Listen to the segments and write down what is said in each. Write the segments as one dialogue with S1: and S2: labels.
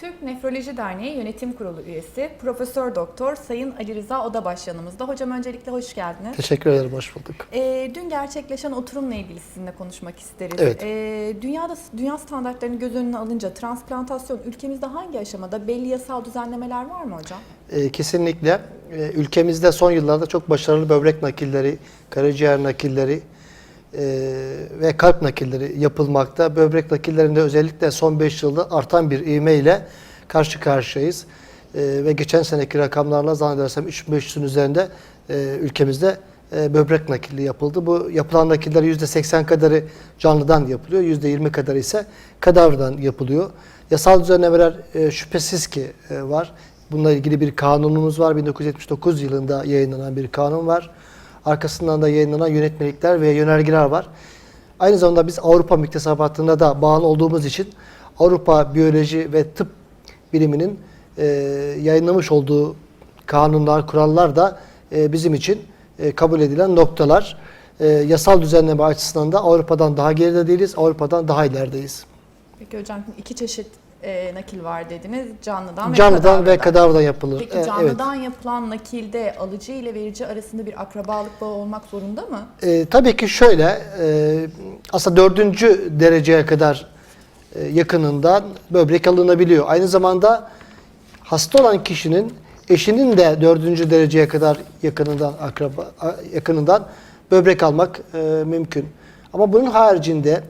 S1: Türk Nefroloji Derneği Yönetim Kurulu üyesi Profesör Doktor Sayın Ali Rıza Odabaş yanımızda. Hocam öncelikle hoş geldiniz.
S2: Teşekkür ederim, hoş bulduk.
S1: Ee, dün gerçekleşen oturumla ilgili sizinle konuşmak isteriz.
S2: Evet.
S1: Ee, dünyada dünya standartlarını göz önüne alınca transplantasyon ülkemizde hangi aşamada belli yasal düzenlemeler var mı hocam?
S2: Ee, kesinlikle e, ülkemizde son yıllarda çok başarılı böbrek nakilleri, karaciğer nakilleri e, ve kalp nakilleri yapılmakta. Böbrek nakillerinde özellikle son 5 yılda artan bir ivmeyle karşı karşıyayız. E, ve geçen seneki rakamlarla zannedersem 3500'ün üzerinde e, ülkemizde e, böbrek nakili yapıldı. Bu yapılan nakiller %80 kadarı canlıdan yapılıyor, %20 kadarı ise kadavradan yapılıyor. Yasal düzenlemeler e, şüphesiz ki var. Bununla ilgili bir kanunumuz var. 1979 yılında yayınlanan bir kanun var. Arkasından da yayınlanan yönetmelikler ve yönergeler var. Aynı zamanda biz Avrupa müktesebatına da bağlı olduğumuz için Avrupa Biyoloji ve Tıp Biliminin e, yayınlamış olduğu kanunlar, kurallar da e, bizim için e, kabul edilen noktalar. E, yasal düzenleme açısından da Avrupa'dan daha geride değiliz, Avrupa'dan daha ilerideyiz.
S1: Peki hocam iki çeşit e, nakil var dediniz. Canlıdan,
S2: Canlıdan
S1: ve
S2: ve kadavradan yapılır.
S1: Peki
S2: E, evet.
S1: canlıdan yapılan nakilde alıcı ile verici arasında bir akrabalık bağı olmak zorunda mı?
S2: E, tabii ki şöyle, e, aslında dördüncü dereceye kadar e, yakınından böbrek alınabiliyor. Aynı zamanda hasta olan kişinin eşinin de dördüncü dereceye kadar yakınından akraba yakınından böbrek almak e, mümkün. Ama bunun haricinde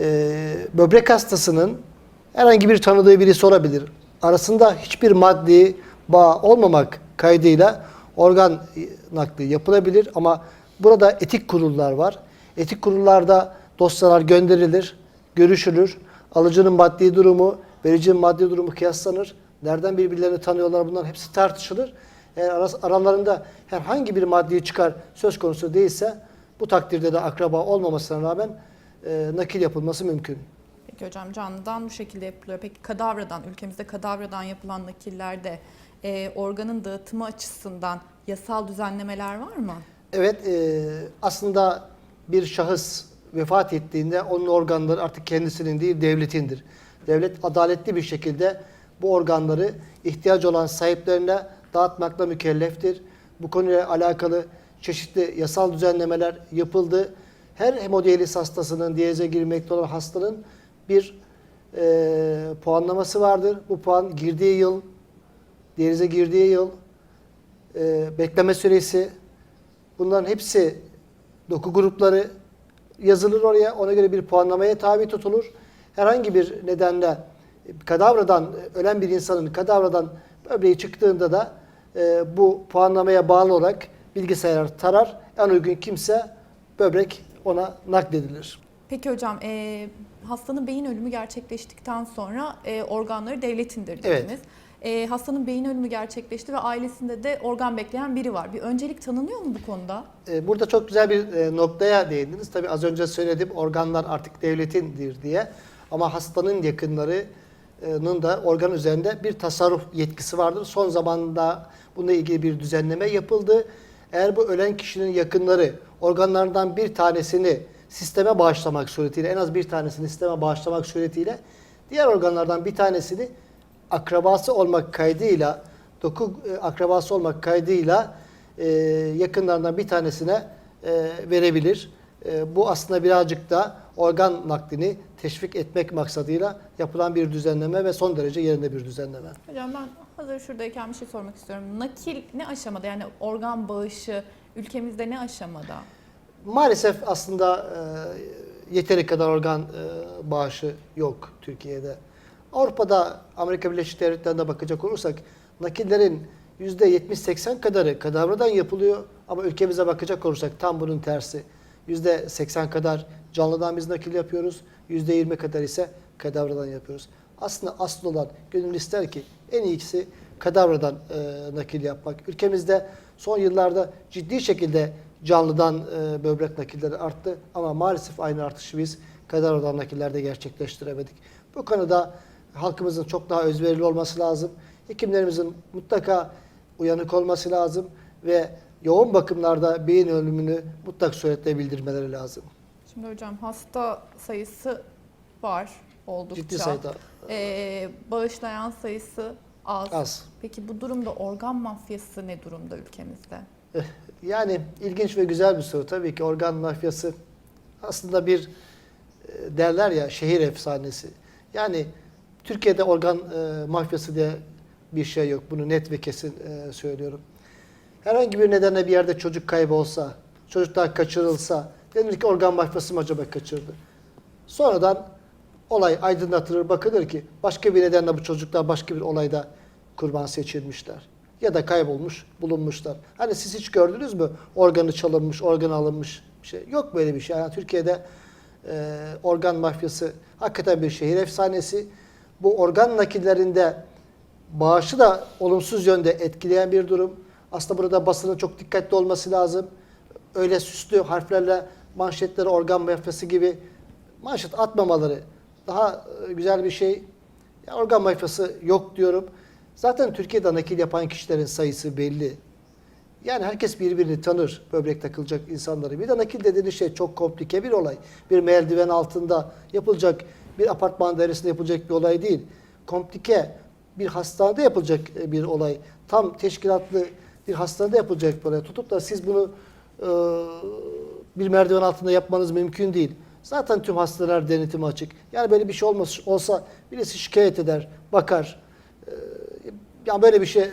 S2: e, böbrek hastasının herhangi bir tanıdığı birisi olabilir. Arasında hiçbir maddi bağ olmamak kaydıyla organ nakli yapılabilir ama burada etik kurullar var. Etik kurullarda dosyalar gönderilir, görüşülür. Alıcının maddi durumu, vericinin maddi durumu kıyaslanır. Nereden birbirlerini tanıyorlar bunların hepsi tartışılır. Eğer aralarında herhangi bir maddi çıkar söz konusu değilse bu takdirde de akraba olmamasına rağmen e, nakil yapılması mümkün.
S1: Peki hocam canlıdan bu şekilde yapılıyor. Peki kadavradan, ülkemizde kadavradan yapılan nakillerde e, organın dağıtımı açısından yasal düzenlemeler var mı?
S2: Evet, e, aslında bir şahıs vefat ettiğinde onun organları artık kendisinin değil devletindir. Devlet adaletli bir şekilde bu organları ihtiyaç olan sahiplerine dağıtmakla mükelleftir. Bu konuyla alakalı çeşitli yasal düzenlemeler yapıldı. Her hemodiyaliz hastasının, diyalize girmekte olan hastanın bir e, puanlaması vardır. Bu puan girdiği yıl, diyalize girdiği yıl, e, bekleme süresi, Bunların hepsi doku grupları yazılır oraya. Ona göre bir puanlamaya tabi tutulur. Herhangi bir nedenle kadavradan ölen bir insanın kadavradan böbreği çıktığında da e, bu puanlamaya bağlı olarak bilgisayar tarar. En uygun kimse böbrek ona nakledilir.
S1: Peki hocam e, hastanın beyin ölümü gerçekleştikten sonra e, organları devletindir
S2: Evet.
S1: dediniz. E, hastanın beyin ölümü gerçekleşti ve ailesinde de organ bekleyen biri var. Bir öncelik tanınıyor mu bu konuda?
S2: E, Burada çok güzel bir e, noktaya değindiniz. Tabii az önce söyledim organlar artık devletindir diye. Ama hastanın yakınlarının da organ üzerinde bir tasarruf yetkisi vardır. Son zamanda bununla ilgili bir düzenleme yapıldı. Eğer bu ölen kişinin yakınları organlardan bir tanesini sisteme bağışlamak suretiyle en az bir tanesini sisteme bağışlamak suretiyle diğer organlardan bir tanesini akrabası olmak kaydıyla doku e, akrabası olmak kaydıyla e, yakınlarından bir tanesine e, verebilir. E, bu aslında birazcık da organ naklini teşvik etmek maksadıyla yapılan bir düzenleme ve son derece yerinde bir düzenleme.
S1: Hocam ben hazır şuradayken bir şey sormak istiyorum. Nakil ne aşamada? Yani organ bağışı ülkemizde ne aşamada?
S2: Maalesef aslında e, yeteri kadar organ e, bağışı yok Türkiye'de. Avrupa'da Amerika Birleşik Devletleri'nde bakacak olursak nakillerin %70-80 kadarı kadavradan yapılıyor ama ülkemize bakacak olursak tam bunun tersi. %80 kadar canlıdan biz nakil yapıyoruz, %20 kadar ise kadavradan yapıyoruz. Aslında asıl olan gönül ister ki en iyisi kadavradan e, nakil yapmak. Ülkemizde son yıllarda ciddi şekilde canlıdan e, böbrek nakilleri arttı ama maalesef aynı artışı biz kadavradan nakillerde gerçekleştiremedik. Bu konuda halkımızın çok daha özverili olması lazım. Hekimlerimizin mutlaka uyanık olması lazım ve yoğun bakımlarda beyin ölümünü mutlak suretle bildirmeleri lazım.
S1: Şimdi hocam hasta sayısı var. oldukça.
S2: Ciddi sayıda
S1: Ee, bağışlayan sayısı az.
S2: az.
S1: Peki bu durumda organ mafyası ne durumda ülkemizde?
S2: Yani ilginç ve güzel bir soru. Tabii ki organ mafyası aslında bir e, derler ya şehir efsanesi. Yani Türkiye'de organ e, mafyası diye bir şey yok. Bunu net ve kesin e, söylüyorum. Herhangi bir nedenle bir yerde çocuk kaybı olsa, çocuklar kaçırılsa denir ki organ mafyası mı acaba kaçırdı? Sonradan olay aydınlatılır, bakılır ki başka bir nedenle bu çocuklar başka bir olayda kurban seçilmişler. Ya da kaybolmuş, bulunmuşlar. Hani siz hiç gördünüz mü organı çalınmış, organ alınmış bir şey? Yok böyle bir şey. Yani Türkiye'de e, organ mafyası hakikaten bir şehir efsanesi. Bu organ nakillerinde bağışı da olumsuz yönde etkileyen bir durum. Aslında burada basının çok dikkatli olması lazım. Öyle süslü harflerle manşetleri organ mafyası gibi manşet atmamaları daha e, güzel bir şey. Ya organ mafyası yok diyorum. Zaten Türkiye'de nakil yapan kişilerin sayısı belli. Yani herkes birbirini tanır böbrek takılacak insanları. Bir de nakil dediğiniz şey çok komplike bir olay. Bir merdiven altında yapılacak, bir apartman dairesinde yapılacak bir olay değil. Komplike bir hastanede yapılacak e, bir olay. Tam teşkilatlı bir hastanede yapılacak bir olay. Tutup da siz bunu e, bir merdiven altında yapmanız mümkün değil. Zaten tüm hastaneler denetimi açık. Yani böyle bir şey olmasa, olsa birisi şikayet eder, bakar. E, yani böyle bir şey e,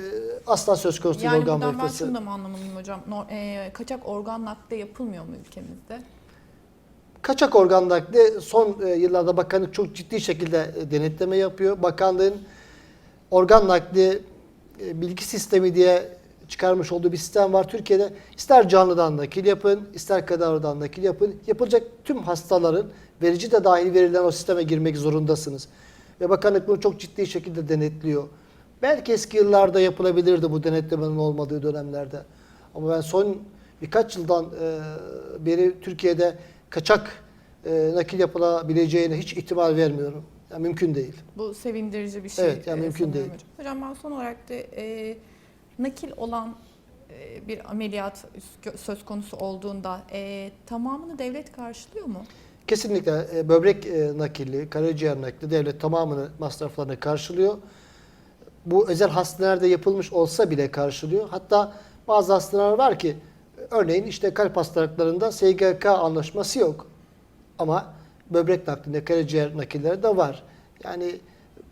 S2: asla söz konusu değil
S1: Yani
S2: organ
S1: buradan ben şunu da mı anlamalıyım hocam? Nor- e, kaçak organ nakli yapılmıyor mu ülkemizde?
S2: Kaçak organ nakli son e, yıllarda bakanlık çok ciddi şekilde e, denetleme yapıyor. Bakanlığın organ nakli e, bilgi sistemi diye çıkarmış olduğu bir sistem var Türkiye'de. İster canlıdan nakil yapın, ister kadavradan nakil yapın. Yapılacak tüm hastaların verici de dahil verilen o sisteme girmek zorundasınız. Ve bakanlık bunu çok ciddi şekilde denetliyor. Belki eski yıllarda yapılabilirdi bu denetlemenin olmadığı dönemlerde. Ama ben son birkaç yıldan e, beri Türkiye'de kaçak e, nakil yapılabileceğine hiç ihtimal vermiyorum. Yani mümkün değil.
S1: Bu sevindirici bir şey.
S2: Evet, yani
S1: e,
S2: mümkün değil.
S1: Hocam. hocam ben son olarak da e, nakil olan e, bir ameliyat söz konusu olduğunda e, tamamını devlet karşılıyor mu?
S2: Kesinlikle e, böbrek e, nakili, karaciğer nakli devlet tamamını masraflarını karşılıyor. Bu özel hastanelerde yapılmış olsa bile karşılıyor. Hatta bazı hastaneler var ki örneğin işte kalp hastalıklarında SGK anlaşması yok. Ama böbrek naklinde karaciğer nakilleri de var. Yani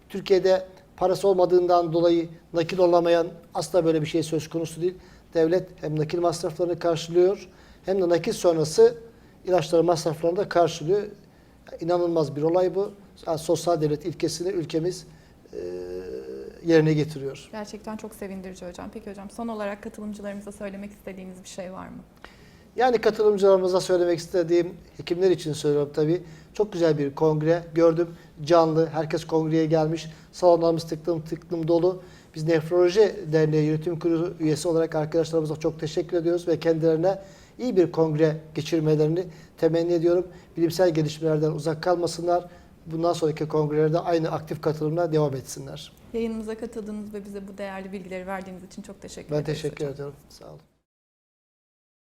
S2: Türkiye'de parası olmadığından dolayı nakil olamayan asla böyle bir şey söz konusu değil. Devlet hem nakil masraflarını karşılıyor hem de nakil sonrası ilaçları masraflarını da karşılıyor. İnanılmaz bir olay bu. Yani sosyal devlet ilkesini ülkemiz e, yerine getiriyor.
S1: Gerçekten çok sevindirici hocam. Peki hocam son olarak katılımcılarımıza söylemek istediğiniz bir şey var mı?
S2: Yani katılımcılarımıza söylemek istediğim hekimler için söylüyorum tabii. Çok güzel bir kongre gördüm. Canlı, herkes kongreye gelmiş. Salonlarımız tıklım tıklım dolu. Biz Nefroloji Derneği Yönetim Kurulu üyesi olarak arkadaşlarımıza çok teşekkür ediyoruz ve kendilerine iyi bir kongre geçirmelerini temenni ediyorum. Bilimsel gelişmelerden uzak kalmasınlar. Bundan sonraki kongrelerde aynı aktif katılımla devam etsinler.
S1: Yayınımıza katıldığınız ve bize bu değerli bilgileri verdiğiniz için çok teşekkür
S2: Ben
S1: ederiz
S2: teşekkür
S1: hocam.
S2: ediyorum. Sağ olun.